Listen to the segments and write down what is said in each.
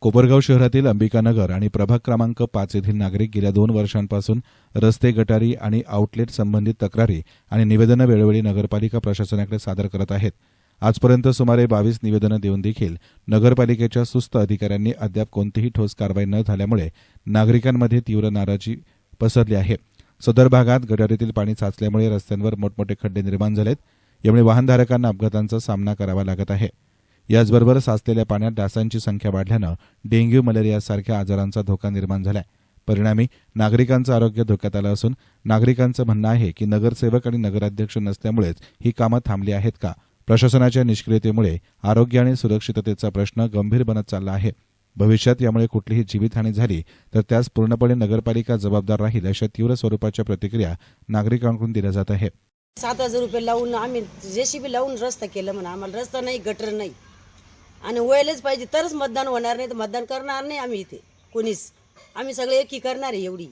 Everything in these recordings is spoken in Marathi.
कोपरगाव शहरातील अंबिकानगर आणि प्रभाग क्रमांक पाच येथील नागरिक गेल्या दोन वर्षांपासून रस्ते गटारी आणि आउटलेट संबंधित तक्रारी आणि निवेदनं वेळोवेळी नगरपालिका प्रशासनाकडे सादर करत आहेत. आजपर्यंत सुमारे बावीस निवेदनं देऊन देखील नगरपालिकेच्या सुस्त अधिकाऱ्यांनी अद्याप कोणतीही ठोस कारवाई न झाल्यामुळे नागरिकांमध्ये तीव्र नाराजी पसरली आहे. सदर भागात गटारीतील पाणी साचल्यामुळे रस्त्यांवर मोठमोठे खड्डे निर्माण झालेत. यामुळे वाहनधारकांना अपघातांचा सामना करावा लागत आहे. याचबरोबर साचलेल्या पाण्यात डासांची संख्या वाढल्यानं डेंग्यू मलेरिया सारख्या आजारांचा धोका निर्माण झालाय. परिणामी नागरिकांचं आरोग्य धोक्यात आलं असून नागरिकांचं म्हणणं आहे की नगरसेवक आणि नगराध्यक्ष नसल्यामुळेच ही कामं थांबली आहेत का? प्रशासनाच्या निष्क्रियतेमुळे आरोग्य आणि सुरक्षिततेचा प्रश्न गंभीर बनत चालला आहे. भविष्यात यामुळे कुठलीही जीवितहानी झाली तर त्यास पूर्णपणे नगरपालिका जबाबदार राहील अशा तीव्र स्वरूपाच्या प्रतिक्रिया नागरिकांकडून दिल्या जात आहे. सात हजार रुपये लावून आम्ही जेसीबी लावून रस्ता केलं म्हणा. आम्हाला रस्ता नाही गटर नाही. आणि वयलेच पाहिजे तरच मतदान होणार नाही तर मतदान करणार नाही आम्ही इथे. कोणीच. आम्ही सगळे एकी करणार आहे एवढी.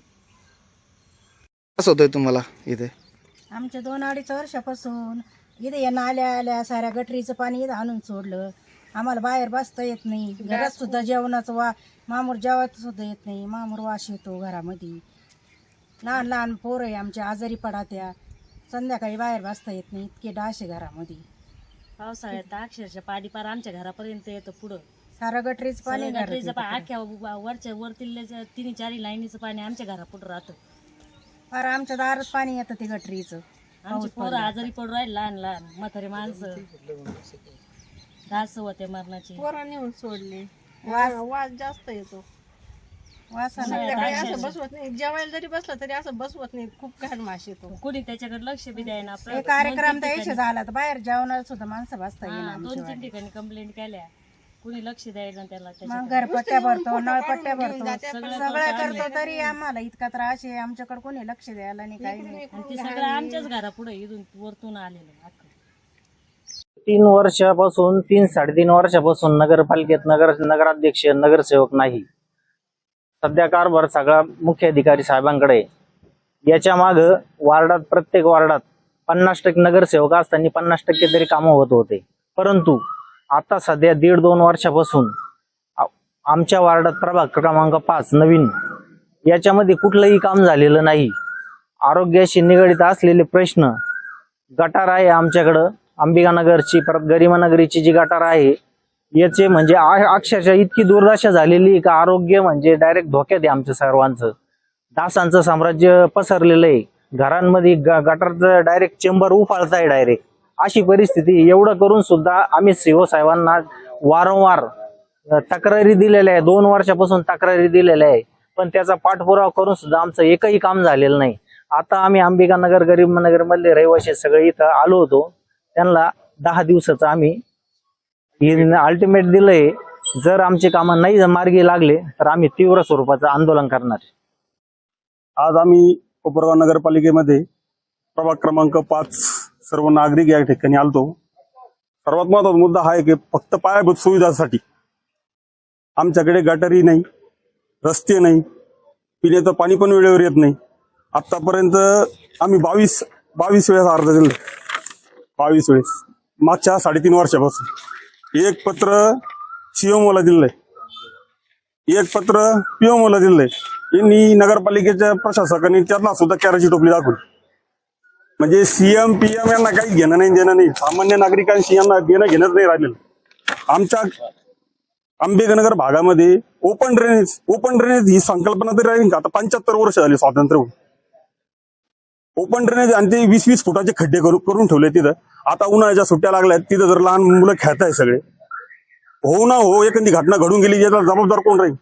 कसं होतंय तुम्हाला इथे? आमच्या दोन अडीच वर्षापासून इथे या नाल्या आल्या साऱ्या गटरीचं पाणी इथं आणून सोडलं. आम्हाला बाहेर बसता येत नाही. घरात सुद्धा जेवणाचं वा मामूर जेवायचं सुद्धा येत नाही. मामूर वास येतो घरामध्ये. लहान लहान पोरं आहे आमच्या आजारी पडात्या. संध्याकाळी बाहेर बसता येत नाही. इतके डास आहे घरामध्ये. पावसाळ्यात तर अक्षरशः पाणी पार आमच्या घरापर्यंत येतं पुढं. सारं गटरीचं पाणी सगळं घरात गटरीचं येतं. पा- अख्ख्या वरच्या वरतील तिन्ही चारी लाईनीचं पाणी आमच्या घरापुढं राहतं. फार आमच्या दारात पाणी येतं ते गटरीचं. आमची पोरं आजारी पडून राहिले लहान लहान म्हातारे माणसं. डास होते मरणाची. पोरं नेऊन सोडले. वास वास जास्त येतो. संध्याकाळी असं बसवत नाही. जेवायला जरी बसलं तरी असं बसवत नाही. खूप घाण माश येतो कुणी त्याच्याकडे लक्ष बी द्यायना हे. कार्यक्रम द्यायचे झाला. तर बाहेर जेवणाला सुद्धा माणसं बसता येणार दोन तीन ठिकाणी कंप्लेंट केल्या. कुणी लक्ष द्यायना त्याला त्याच्या मग घरपट्ट्या भरतो नळपट्ट्या भरतो. सगळं करतो तरी आम्हाला इतका त्रास आहे. आमच्याकडे कोणी लक्ष द्यायला नाही काही नाही. आणि ते सगळं आमच्याच घरापुढे इथून वरतून आलेलं अख्खं. तीन वर्षापासून तीन साडेतीन वर्षापासून नगरपालिकेत नगर नगराध्यक्ष नगरसेवक नाही. सध्या कारभार सगळा मुख्य अधिकारी साहेबांकडे याच्या माग वार्डात प्रत्येक वार्डात पन्नास टक्के नगरसेवक असताना पन्नास टक्के तरी कामं होत होते. परंतु आता सध्या दीड दोन वर्षापासून आमच्या वार्डात प्रभाग क्रमांक पाच नवीन. याच्यामध्ये कुठलंही काम झालेलं नाही. आरोग्याशी निगडित असलेले प्रश्न गटार आहे आमच्याकडं. अंबिकानगरची परत गरिमानगरीची जी गटार आहे याचे म्हणजे अक्षरशः इतकी दुर्दशा झालेली का आरोग्य म्हणजे डायरेक्ट धोक्यात आहे आमच्या सर्वांचं. दासांचं साम्राज्य पसरलेलं आहे. घरांमध्ये ग- गटारचं डायरेक्ट चेंबर उफाळत आहे डायरेक्ट अशी परिस्थिती एवढं करून सुद्धा आम्ही सीओ साहेबांना वारंवार तक्रारी दिलेल्या आहे दोन वर्षापासून तक्रारी दिलेल्या आहे पण त्याचा पाठपुरावा करून सुद्धा आमचं एकही काम झालेलं नाही. आता आम्ही अंबिकानगर गरीब नगरमधले रहिवासी सगळे इथं आलो होतो. त्यांना दहा दिवसाचं आम्ही अल्टिमेट दिलंय. जर आमचे कामं नाही मार्गी लागले तर आम्ही तीव्र स्वरूपाचं आंदोलन करणार आज आम्ही कोपरगाव नगरपालिकेमध्ये प्रभाग क्रमांक पाच सर्व नागरिक या ठिकाणी आलतो. सर्वात महत्त्वाचा मुद्दा हा आहे की फक्त पायाभूत सुविधासाठी आमच्याकडे गटारी नाही रस्ते नाही पिण्याचं पाणी पण वेळेवर येत नाही. आत्तापर्यंत आम्ही बावीस बावीस वेळेस अर्ज दिले. बावीस वेळेस. मागच्या साडेतीन वर्षापासून. एक पत्र सीएमओला दिलंय. एक पत्र पीएमओला दिलंय. यांनी नगरपालिकेच्या प्रशासकांनी त्यांना सुद्धा कॅराची टोपली दाखवली. म्हणजे सीएम पीएम यांना काही घेणं नाही देणं नाही. सामान्य नागरिकांशी यांना देणं घेणं नाही राहिलेलं. आमच्या अंबेकनगर भागामध्ये ओपन ड्रेनेज ओपन ड्रेनेज ही संकल्पना तरी राहील का? आता पंच्याहत्तर वर्ष झाली स्वातंत्र्य होऊन. ओपन ड्रेनेज आणि ते वीस वीस फुटाचे खड्डे करून ठेवले तिथं. आता उन्हाळ्याच्या सुट्ट्या लागल्यात तिथं जर लहान मुलं खेळत आहे सगळे. हो ना हो एखादी घटना घडून गेली याचा जबाबदार कोण राहील?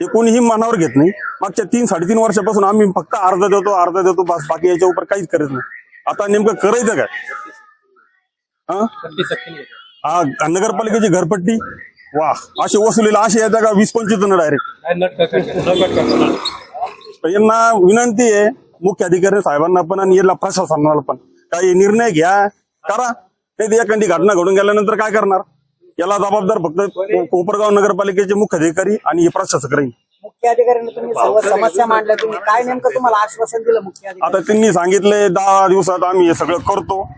ते कोणीही मनावर घेत नाही. मागच्या तीन साडेतीन वर्षापासून आम्ही फक्त अर्ज देतो अर्ज देतो बस बाकी याच्या उपर काहीच करत नाही. आता नेमकं करायचं काय? हा? हा नगरपालिकेची घरपट्टी? वा असे वसुलीला असे येत्या का वीस पंचवीस जण डायरेक्ट यांना विनंती आहे मुख्य अधिकारी साहेबांना पण आणि याला प्रशासनाला पण. काही निर्णय घ्या करा. नाही एखादी घटना घडून गेल्यानंतर काय करणार? याला जबाबदार फक्त को- कोपरगाव नगरपालिकेचे मुख्य अधिकारी आणि हे प्रशासक राहील. मुख्य अधिकाऱ्यांनी तुम्ही सर्व समस्या मांडल्या. तुम्ही काय नेमकं तुम्हाला आश्वासन दिलं मुख्य अधिकारी आता त्यांनी सांगितले दहा दिवसात आम्ही हे सगळं करतो.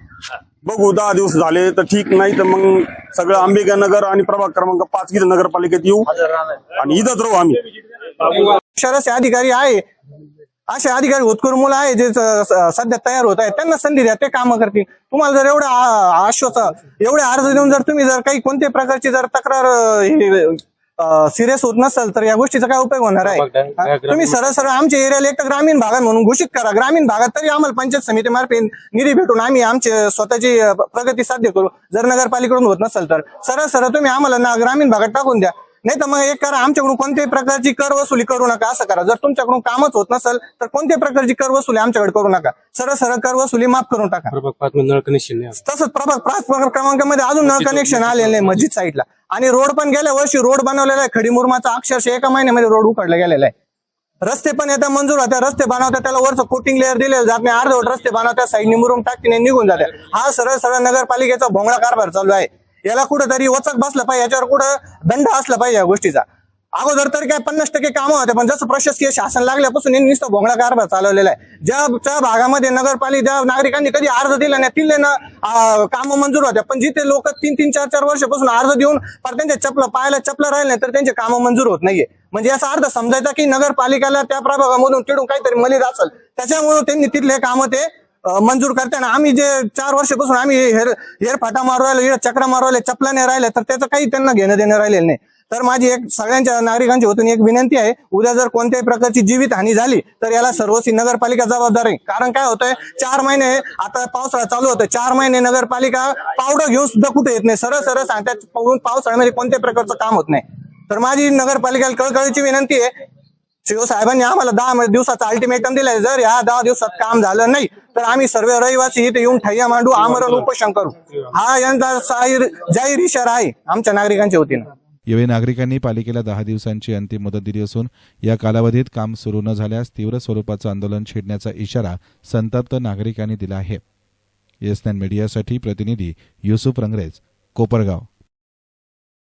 बघू दहा दिवस झाले तर ठीक नाही तर मग सगळं अंबिका नगर आणि प्रभाग क्रमांक पाच इथं नगरपालिकेत येऊ आणि इथंच राहू आम्ही. अधिकारी आहे. असे अधिकारी होतकरू मुलं आहे जे सध्या तयार होत आहेत. त्यांना संधी द्या ते कामं करतील. तुम्हाला जर एवढं आश्वासन एवढे अर्ज देऊन जर तुम्ही जर काही कोणत्याही प्रकारची जर तक्रार सिरियस होत नसेल तर या गोष्टीचा काय उपयोग होणार आहे? तुम्ही सरळ सरळ आमच्या एरियाला एक तर ग्रामीण भागात म्हणून घोषित करा. ग्रामीण भागात तरी आम्हाला पंचायत समितीमार्फत निधी भेटून आम्ही आमचे स्वतःची प्रगती साध्य करू. जर नगरपालिकेकडून होत नसेल तर. सरळ सरळ तुम्ही आम्हाला ना ग्रामीण भागात टाकून द्या. नाही तर मग एक करा आमच्याकडून कोणत्याही प्रकारची कर वसुली करू नका असं करा. जर तुमच्याकडून कामच होत नसेल तर कोणत्याही प्रकारची कर वसुली आमच्याकडे करू नका. सरळ सरळ कर वसुली माफ करून टाका. तसंच प्रभाग पाच क्रमांकामध्ये अजून नळ कनेक्शन आलेलं नाही मस्जिद साईडला आणि रोड पण गेल्या वर्षी रोड बनवलेला आहे. खडी मुरमाचा अक्षरशः एका महिन्यामध्ये रोड उकडला गेलेला आहे. रस्ते पण येतात मंजूर होत्या रस्ते बनवतात त्याला वरचं कोटिंग लेअर दिलेलं जात नाही. अर्धवट रस्ते बनवतात साईडने मुरुम टाकतीने निघून जाते हा सरळ सरळ नगरपालिकेचा भोंगळा कारभार चालू आहे. याला कुठंतरी वचक बसलं पाहिजे याच्यावर कुठं दंड असला पाहिजे या गोष्टीचा. अगोदर तर काय पन्नास टक्के कामं होते पण जसं प्रशासकीय शासन लागल्यापासून यांनी नुसतं भोंगळा कारभार चालवलेला आहे. ज्या ज्या भागामध्ये नगरपालिका ज्या नागरिकांनी कधी अर्ज दिला नाही तिथले ना कामं मंजूर होत्या. पण जिथे लोक तीन तीन चार चार वर्षापासून अर्ज देऊन पर त्यांच्या चपला पायाला चपला राहिले नाही तर त्यांचे कामं मंजूर होत नाहीये. म्हणजे याचा अर्थ समजायचा की नगरपालिकेला त्या प्रभागामधून तिडून काहीतरी मलिद असेल. त्याच्यामुळे त्यांनी तिथले कामं ते मंजूर करताना आम्ही जे चार वर्षापासून आम्ही हेर हेरफाटा मारू राहिलो इकडे चक्रा मारू राहिले चपलाने राहिले तर त्याचं काही त्यांना घेणं देणं राहिलेलं नाही. तर माझी एक सगळ्यांच्या नागरिकांची होतून एक विनंती आहे उद्या जर कोणत्याही प्रकारची जीवित हानी झाली तर याला सर्वस्वी नगरपालिका जबाबदार आहे. कारण काय होतंय चार महिने आता पावसाळा चालू होतोय चार महिने नगरपालिका पावडं घेऊन सुद्धा कुठे येत नाही. सरळ सरळ सांगतात पावसाळ्यामध्ये कोणत्याही प्रकारचं काम होत नाही. तर माझी नगरपालिकेला कळकळीची विनंती आहे शिवसाहेबांनी आम्हाला दहा दिवसाचा अल्टिमेटम दिलाय जर या दहा दिवसात काम झालं नाही तर आम्ही सर्व रहिवासी इथे येऊन ठैया मांडू आमरण उपोषण करू. हा यांचा जाहीर इशारा आहे आमच्या नागरिकांच्या वतीनं. यावेळी नागरिकांनी पालिकेला दहा दिवसांची अंतिम मुदत दिली असून या कालावधीत काम सुरू न झाल्यास तीव्र स्वरूपाचं आंदोलन छेडण्याचा इशारा संतप्त नागरिकांनी दिला आहे. एस मीडियासाठी प्रतिनिधी युसुफ रंगरेज कोपरगाव.